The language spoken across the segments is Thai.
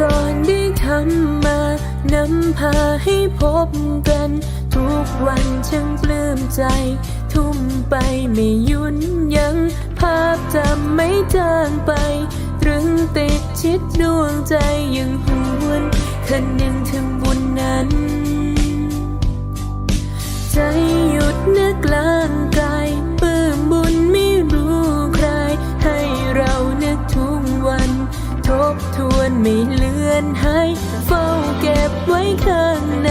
ก่อนได้ทำมานำพาให้พบกัน ทุกวันช่างปลื้มใจ ทุ่มไปไม่หยุนยัง้งภาพจำไม่จางไป ตรึงติดชิดดวงใจยังหวนคันยังถึงบุญนั้น ใจ เก็บไว้ข้างใน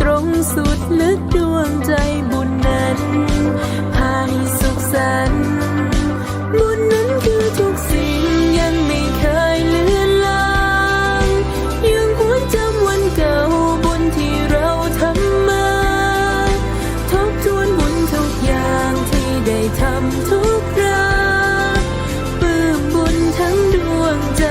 ตรงสุดลึกดวงใจบุญนั้นพาให้สุขสันต์บุญนั้นคือทุกสิ่งยังไม่เคยเลือนลางยังหวนจำวันเก่าบุญที่เราทำมา ทบทวนบุญทุกอย่างที่ได้ทำทุกคราปลื้มบุญทั้งดวงใจ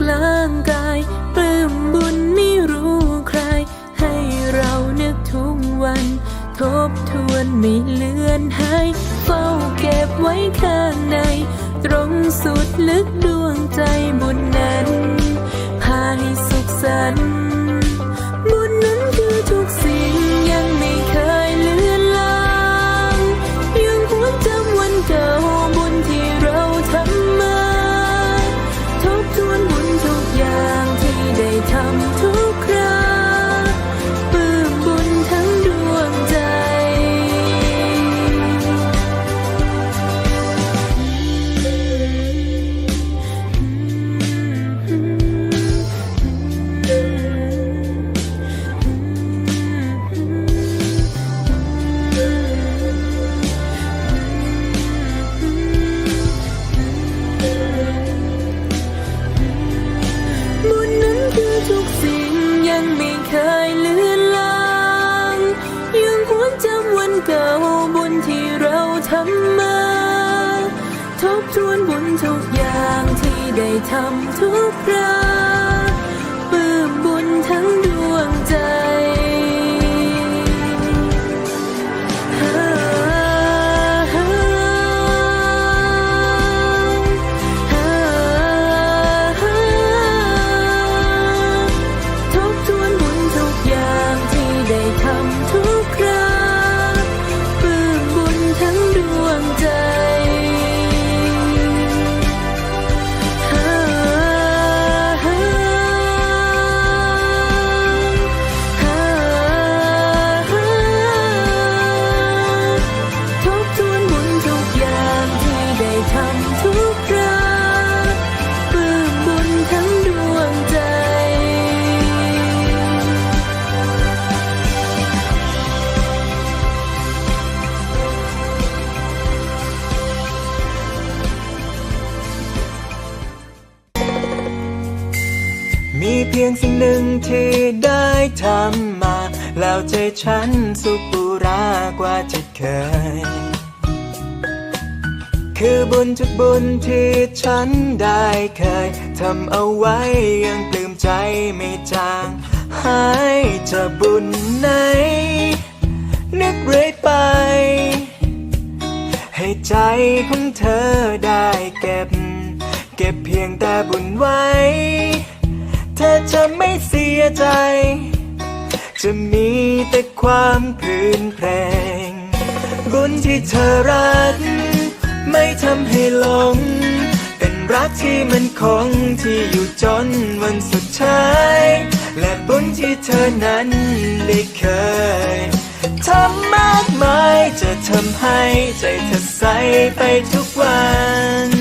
กลางกายปลื้มบุญไม่รู้ใคร ให้เรานึกทุกวัน ทบทวนไม่เลือนหายเฝ้าเก็บไว้ข้างใน ตรงสุดลึกดวงใจบุญนั้นพาให้สุ เก่าบุญที่เราทำมา ทบทวนบุญทุกอย่างที่ได้ทำทุกครา พียงสิ่งหนึ่งที่ได้ทำมา แล้วใจฉันสุขปุรากว่าจะเคย คือบุญทุกบุญที่ฉันได้เคยทำเอาไว้ยังปลื้มใจไม่จางหายจะบุญไหน นึกเรื่อยไป ให้ใจของเธอได้เก็บ เก็บเพียงแต่บุญไว้ เธอจะไม่เสียใจ จะมีแต่ความพื้นเพลงบุญที่เธอรัก ไม่ทำให้หลง เป็นรักที่มันคงที่อยู่จนวันสุดท้าย และบุญที่เธอนั้นได้เคยทำมากมายจะทำให้ใจเธอใสไปทุกวัน